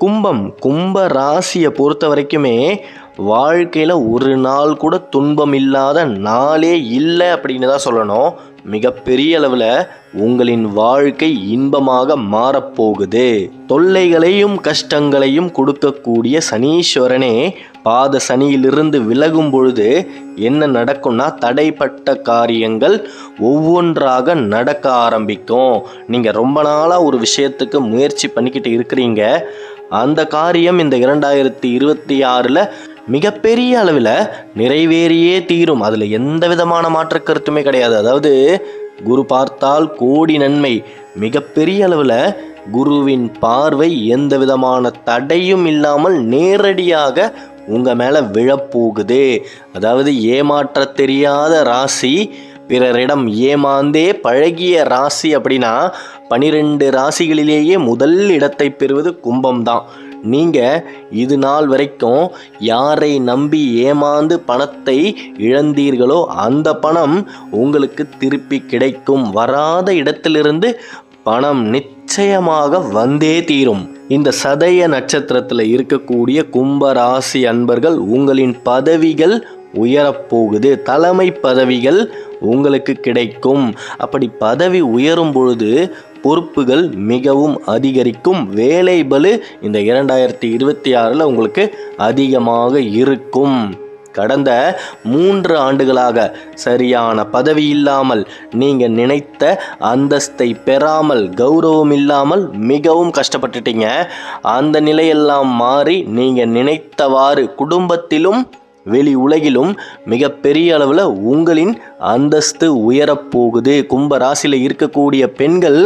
கும்பம் கும்ப ராசியை பொறுத்த வரைக்குமே வாழ்க்கையில் ஒரு நாள் கூட துன்பம் இல்லாத நாளே இல்லை அப்படின்னு தான் சொல்லணும். மிகப்பெரிய அளவில் உங்களின் வாழ்க்கை இன்பமாக மாறப்போகுது. தொல்லைகளையும் கஷ்டங்களையும் கொடுக்கக்கூடிய சனீஸ்வரனே பாத சனியிலிருந்து விலகும் பொழுது என்ன நடக்கும்னா தடைப்பட்ட காரியங்கள் ஒவ்வொன்றாக நடக்க ஆரம்பிக்கும். நீங்கள் ரொம்ப நாளாக ஒரு விஷயத்துக்கு முயற்சி பண்ணிக்கிட்டு இருக்கிறீங்க. அந்த காரியம் இந்த இரண்டாயிரத்தி இருபத்தி ஆறில் மிகப்பெரிய அளவில் நிறைவேறியே தீரும். அதில் எந்த விதமான மாற்ற கருத்துமே கிடையாது. அதாவது குரு பார்த்தால் கோடி நன்மை. மிகப்பெரிய அளவில் குருவின் பார்வை எந்த விதமான தடையும் இல்லாமல் நேரடியாக உங்கள் மேலே விழப்போகுது. அதாவது ஏமாற்ற தெரியாத ராசி பிறரிடம் ஏமாந்தே பழகிய ராசி அப்படின்னா பனிரெண்டு ராசிகளிலேயே முதல் இடத்தை பெறுவது கும்பம் தான் நீங்கள் இது நாள் வரைக்கும் யாரை நம்பி ஏமாந்து பணத்தை இழந்தீர்களோ அந்த பணம் உங்களுக்கு திருப்பி கிடைக்கும். வராத இடத்திலிருந்து பணம் நிச்சயமாக வந்தே தீரும். இந்த சதய நட்சத்திரத்தில் இருக்கக்கூடிய கும்ப ராசி அன்பர்கள் உங்களின் பதவிகள் உயரப்போகுது. தலைமை பதவிகள் உங்களுக்கு கிடைக்கும். அப்படி பதவி உயரும் பொழுது பொறுப்புகள் மிகவும் அதிகரிக்கும். வேலை பலு இந்த இரண்டாயிரத்தி இருபத்தி ஆறில் உங்களுக்கு அதிகமாக இருக்கும். கடந்த மூன்று ஆண்டுகளாக சரியான பதவி இல்லாமல் நீங்கள் நினைத்த அந்தஸ்தை பெறாமல் கௌரவம் இல்லாமல் மிகவும் கஷ்டப்பட்டுட்டீங்க. அந்த நிலையெல்லாம் மாறி நீங்கள் நினைத்தவாறு குடும்பத்திலும் வெளி உலகிலும் மிகப்பெரிய அளவில் உங்களின் அந்தஸ்து உயரப்போகுது கும்ப ராசியில் இருக்கக்கூடிய பெண்கள்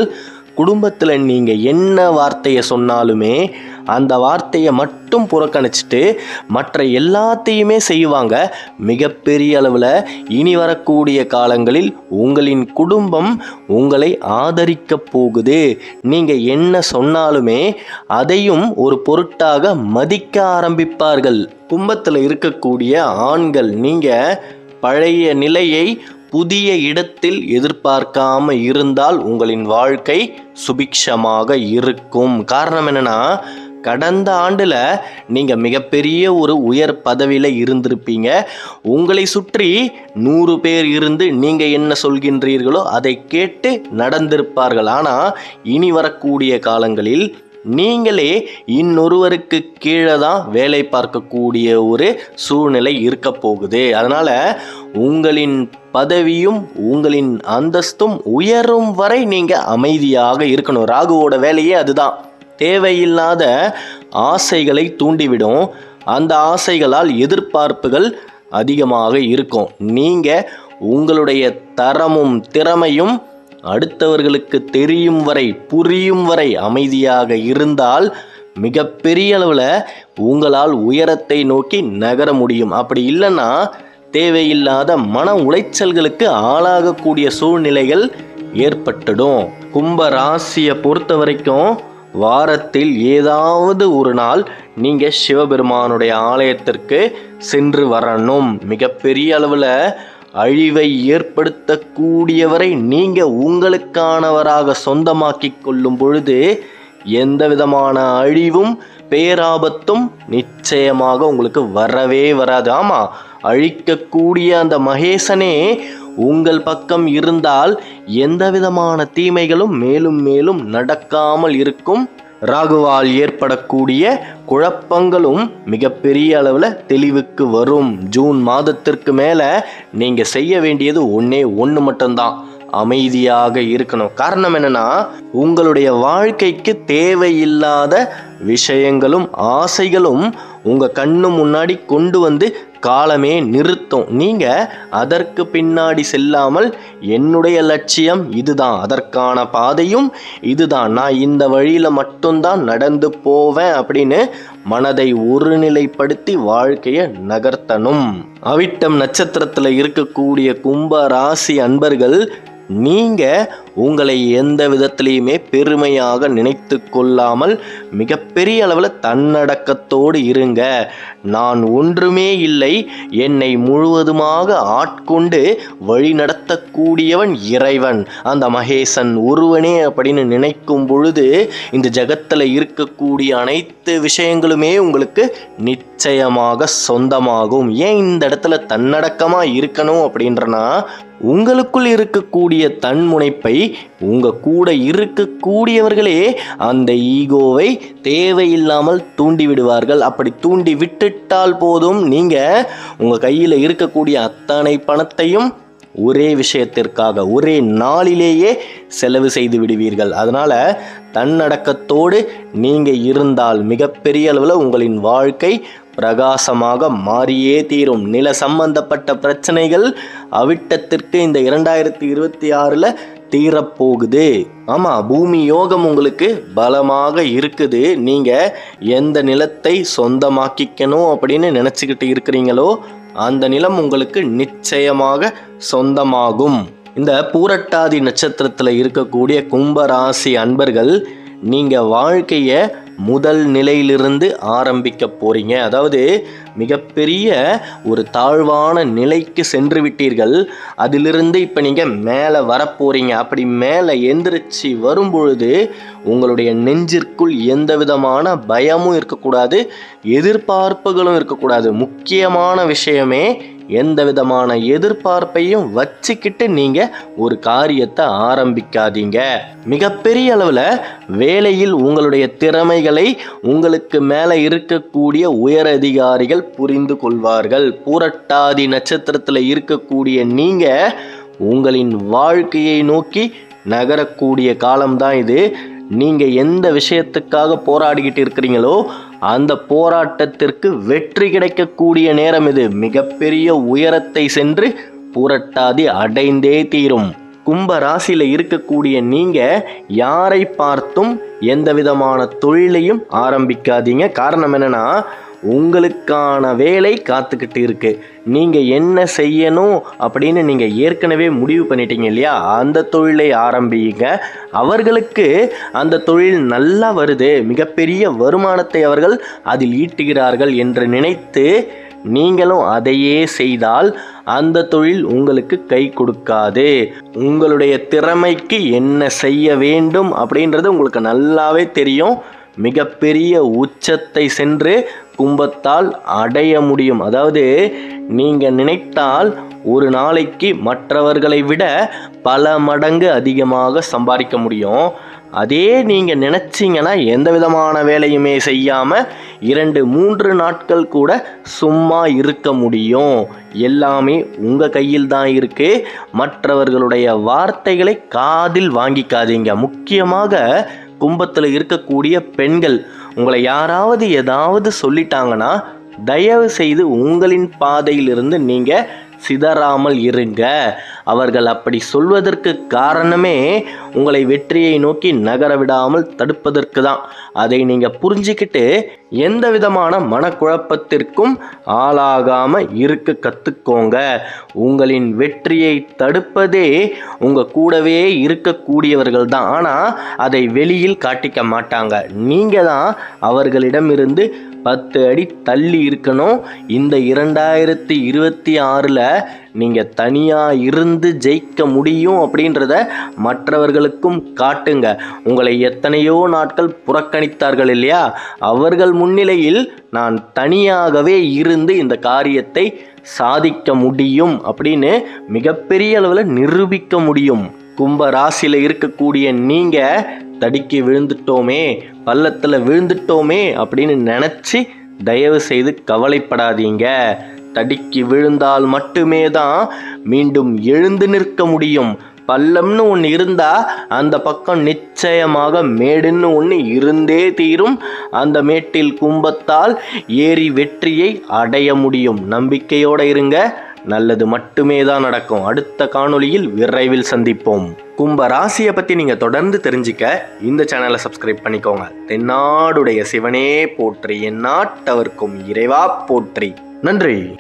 குடும்பத்தில் நீங்கள் என்ன வார்த்தையை சொன்னாலுமே அந்த வார்த்தையை மட்டும் புறக்கணிச்சிட்டு மற்ற எல்லாத்தையுமே செய்வாங்க. மிகப்பெரிய அளவில் இனி வரக்கூடிய காலங்களில் உங்களின் குடும்பம் உங்களை ஆதரிக்க போகுது. நீங்கள் என்ன சொன்னாலுமே அதையும் ஒரு பொருட்டாக மதிக்க ஆரம்பிப்பார்கள். கும்பத்தில் இருக்கக்கூடிய ஆண்கள் நீங்கள் பழைய நிலையை புதிய இடத்தில் எதிர்பார்க்காம இருந்தால் உங்களின் வாழ்க்கை சுபிக்ஷமாக இருக்கும். காரணம் என்னன்னா கடந்த ஆண்டில் நீங்கள் மிகப்பெரிய ஒரு உயர் பதவியில் இருந்திருப்பீங்க. உங்களை சுற்றி நூறு பேர் இருந்து நீங்கள் என்ன சொல்கின்றீர்களோ அதை கேட்டு நடந்திருப்பார்கள். ஆனால் இனி வரக்கூடிய காலங்களில் நீங்களே இன்னொருவருக்கு கீழே தான் வேலை பார்க்கக்கூடிய ஒரு சூழ்நிலை இருக்க போகுது. அதனால் உங்களின் பதவியும் உங்களின் அந்தஸ்தும் உயரும் வரை நீங்கள் அமைதியாக இருக்கணும். ராகுவோட வேலையே அதுதான். தேவையில்லாத ஆசைகளை தூண்டிவிடும். அந்த ஆசைகளால் எதிர்பார்ப்புகள் அதிகமாக இருக்கும். நீங்கள் உங்களுடைய தரமும் திறமையும் அடுத்தவர்களுக்கு தெரியும் வரை புரியும் வரை அமைதியாக இருந்தால் மிகப்பெரிய அளவில் உங்களால் உயரத்தை நோக்கி நகர முடியும். அப்படி இல்லைன்னா தேவையில்லாத மன உளைச்சல்களுக்கு ஆளாகக்கூடிய சூழ்நிலைகள் ஏற்பட்டுடும். கும்ப ராசியை பொறுத்த வரைக்கும் வாரத்தில் ஏதாவது ஒரு நாள் நீங்கள் சிவபெருமானுடைய ஆலயத்திற்கு சென்று வரணும். மிகப்பெரிய அளவில் அழிவை ஏற்படுத்தக்கூடியவரை நீங்கள் உங்களுக்கானவராக சொந்தமாக்கி கொள்ளும் பொழுது எந்த விதமான அழிவும் பேராபத்தும் நிச்சயமாக உங்களுக்கு வரவே வராது. ஆமாம் அழிக்கக்கூடிய அந்த மகேசனே உங்கள் பக்கம் இருந்தால் எந்த விதமான தீமைகளும் மேலும் மேலும் நடக்காமல் இருக்கும். ராகுவால் ஏற்படக்கூடிய குழப்பங்களும் மிகப்பெரிய அளவில் தெளிவுக்கு வரும். ஜூன் மாதத்திற்கு மேலே நீங்கள் செய்ய வேண்டியது ஒன்றே ஒன்று மட்டும்தான். அமைதியாக இருக்கணும். காரணம் என்னன்னா உங்களுடைய வாழ்க்கைக்கு தேவையில்லாத விஷயங்களும் ஆசைகளும் உங்கள் கண்ணு முன்னாடி கொண்டு வந்து காலமே நிறுத்தும். நீங்கள் அதற்கு பின்னாடி செல்லாமல் என்னுடைய லட்சியம் இதுதான். அதற்கான பாதையும் இதுதான். நான் இந்த வழியில் மட்டும்தான் நடந்து போவேன் அப்படின்னு மனதை ஒருநிலைப்படுத்தி வாழ்க்கையை நகர்த்தணும். அவிட்டம் நட்சத்திரத்தில் இருக்கக்கூடிய கும்ப ராசி அன்பர்கள் நீங்கள் உங்களை எந்த விதத்திலையுமே பெருமையாக நினைத்து கொள்ளாமல் மிகப்பெரிய அளவில் தன்னடக்கத்தோடு இருங்க. நான் ஒன்றுமே இல்லை. என்னை முழுவதுமாக ஆட்கொண்டு வழிநடத்தக்கூடியவன் இறைவன். அந்த மகேசன் ஒருவனே அப்படின்னு நினைக்கும் பொழுது இந்த ஜகத்தில் இருக்கக்கூடிய அனைத்து விஷயங்களுமே உங்களுக்கு நிச்சயமாக சொந்தமாகும். ஏன் இந்த இடத்துல தன்னடக்கமாக இருக்கணும் அப்படின்றனா உங்களுக்குள் இருக்கக்கூடிய தன்முனைப்பை உங்க கூட இருக்கக்கூடியவர்களே அந்த ஈகோவை தேவையில்லாமல் தூண்டி விடுவார்கள் அப்படி தூண்டி விட்டுட்டால் போதும். நீங்கள் உங்கள் கையில் இருக்கக்கூடிய அத்தனை பணத்தையும் ஒரே விஷயத்திற்காக ஒரே நாளிலேயே செலவு செய்து விடுவீர்கள். அதனால் தன்னடக்கத்தோடு நீங்கள் இருந்தால் மிகப்பெரிய அளவில் உங்களின் வாழ்க்கை பிரகாசமாக மாறியே தீரும். நில சம்பந்தப்பட்ட பிரச்சனைகள் அவிட்டத்திற்கு இந்த இரண்டாயிரத்தி இருபத்தி ஆறில் தீரப்போகுது. ஆமாம் பூமி யோகம் உங்களுக்கு பலமாக இருக்குது. நீங்கள் எந்த நிலத்தை சொந்தமாக்கிக்கணும் அப்படின்னு நினச்சிக்கிட்டு இருக்கிறீங்களோ அந்த நிலம் உங்களுக்கு நிச்சயமாக சொந்தமாகும். இந்த பூரட்டாதி நட்சத்திரத்தில் இருக்கக்கூடிய கும்பராசி அன்பர்கள் நீங்கள் வாழ்க்கையை முதல் நிலையிலிருந்து ஆரம்பிக்க போறீங்க. அதாவது மிகப்பெரிய ஒரு தாழ்வான நிலைக்கு சென்று விட்டீர்கள். அதிலிருந்து இப்போ நீங்கள் மேலே வரப்போறீங்க அப்படி மேலே எந்திரிச்சு வரும்பொழுது உங்களுடைய நெஞ்சிற்குள் எந்த விதமான பயமும் இருக்கக்கூடாது எதிர்பார்ப்புகளும் இருக்கக்கூடாது. முக்கியமான விஷயமே எந்த விதமான எதிர்பார்ப்பையும் வச்சுக்கிட்டு நீங்கள் ஒரு காரியத்தை ஆரம்பிக்காதீங்க. மிகப்பெரிய அளவில் வேலையில் உங்களுடைய திறமைகளை உங்களுக்கு மேலே இருக்கக்கூடிய உயர் அதிகாரிகள் புரிந்து கொள்வார்கள். பூரட்டாதி நட்சத்திரத்தில் இருக்கக்கூடிய நீங்கள் உங்களின் வாழ்க்கையை நோக்கி நகரக்கூடிய காலம்தான் இது. நீங்கள் எந்த விஷயத்துக்காக போராடிக்கிட்டு இருக்கிறீங்களோ அந்த போராட்டத்திற்கு வெற்றி கிடைக்கக்கூடிய நேரம் இது. மிகப்பெரிய உயரத்தை சென்று புரட்டாதி அடைந்தே தீரும். கும்ப ராசியில் இருக்கக்கூடிய நீங்கள் யாரை பார்த்தும் எந்த விதமான தொழிலையும் ஆரம்பிக்காதீங்க. காரணம் என்னென்னா உங்களுக்கான வேலை காத்துக்கிட்டு இருக்கு. நீங்கள் என்ன செய்யணும் அப்படின்னு நீங்கள் ஏற்கனவே முடிவு பண்ணிட்டீங்க இல்லையா? அந்த தொழிலை ஆரம்பிங்க. அவர்களுக்கு அந்த தொழில் நல்லா வருது. மிகப்பெரிய வருமானத்தை அவர்கள் அதில் ஈட்டுகிறார்கள் என்று நினைத்து நீங்களும் அதையே செய்தால் அந்த தொழில் உங்களுக்கு கை கொடுக்காது. உங்களுடைய திறமைக்கு என்ன செய்ய வேண்டும் அப்படின்றது உங்களுக்கு நல்லாவே தெரியும். மிகப்பெரிய உச்சத்தை சென்று கும்பத்தால் அடைய முடியும். அதாவது நீங்கள் நினைத்தால் ஒரு நாளைக்கு மற்றவர்களை விட பல மடங்கு அதிகமாக சம்பாதிக்க முடியும். அதே நீங்கள் நினச்சிங்கன்னா எந்த விதமான வேலையுமே செய்யாமல் இரண்டு மூன்று நாட்கள் கூட சும்மா இருக்க முடியும். எல்லாமே உங்கள் கையில் தான் இருக்குது மற்றவர்களுடைய வார்த்தைகளை காதில் வாங்கிக்காதீங்க. முக்கியமாக கும்பத்தில் இருக்கக்கூடிய பெண்கள் உங்களை யாராவது ஏதாவது சொல்லிட்டாங்கன்னா தயவு செய்து உங்களின் பாதையிலிருந்து நீங்கள் சிதறாமல் இருங்க. அவர்கள் அப்படி சொல்வதற்கு காரணமே உங்களை வெற்றியை நோக்கி நகர விடாமல் தடுப்பதற்கு தான். அதை நீங்கள் புரிஞ்சிக்கிட்டு எந்த விதமான மனக்குழப்பத்திற்கும் ஆளாகாமல் இருக்க கற்றுக்கோங்க உங்களின் வெற்றியை தடுப்பதே உங்கள் கூடவே இருக்கக்கூடியவர்கள் தான். ஆனால் அதை வெளியில் காட்டிக்க மாட்டாங்க. நீங்கள் தான் அவர்களிடமிருந்து பத்து அடி தள்ளி இருக்கணும். இந்த இரண்டாயிரத்தி இருபத்தி ஆறில் நீங்கள் தனியாக இருந்து ஜெயிக்க முடியும் அப்படின்றத மற்றவர்களுக்கும் காட்டுங்க. உங்களை எத்தனையோ நாட்கள் புறக்கணித்தார்கள் இல்லையா? அவர்கள் முன்னிலையில் நான் தனியாகவே இருந்து இந்த காரியத்தை சாதிக்க முடியும் அப்படின்னு மிகப்பெரிய அளவில் நிரூபிக்க முடியும். கும்ப ராசியில் இருக்கக்கூடிய நீங்கள் தடுக்கி விழுந்துட்டோமே பள்ளத்தில் விழுந்துட்டோமே அப்படின்னு நினச்சி தயவு செய்து கவலைப்படாதீங்க. தடுக்கி விழுந்தால் மட்டுமே தான் மீண்டும் எழுந்து நிற்க முடியும். பள்ளம்னு ஒன்று இருந்தால் அந்த பக்கம் நிச்சயமாக மேடுன்னு ஒன்று இருந்தே தீரும். அந்த மேட்டில் கும்பத்தால் ஏறி வெற்றியை அடைய முடியும். நம்பிக்கையோடு இருங்க. நல்லது மட்டுமே தான் நடக்கும். அடுத்த காணொளியில் விரைவில் சந்திப்போம். கும்ப ராசியை பற்றி நீங்கள் தொடர்ந்து தெரிஞ்சுக்க இந்த சேனலை சப்ஸ்கிரைப் பண்ணிக்கோங்க. தென்னாடுடைய சிவனே போற்றி எந்நாட்டவர்க்கும் இறைவா போற்றி. நன்றி.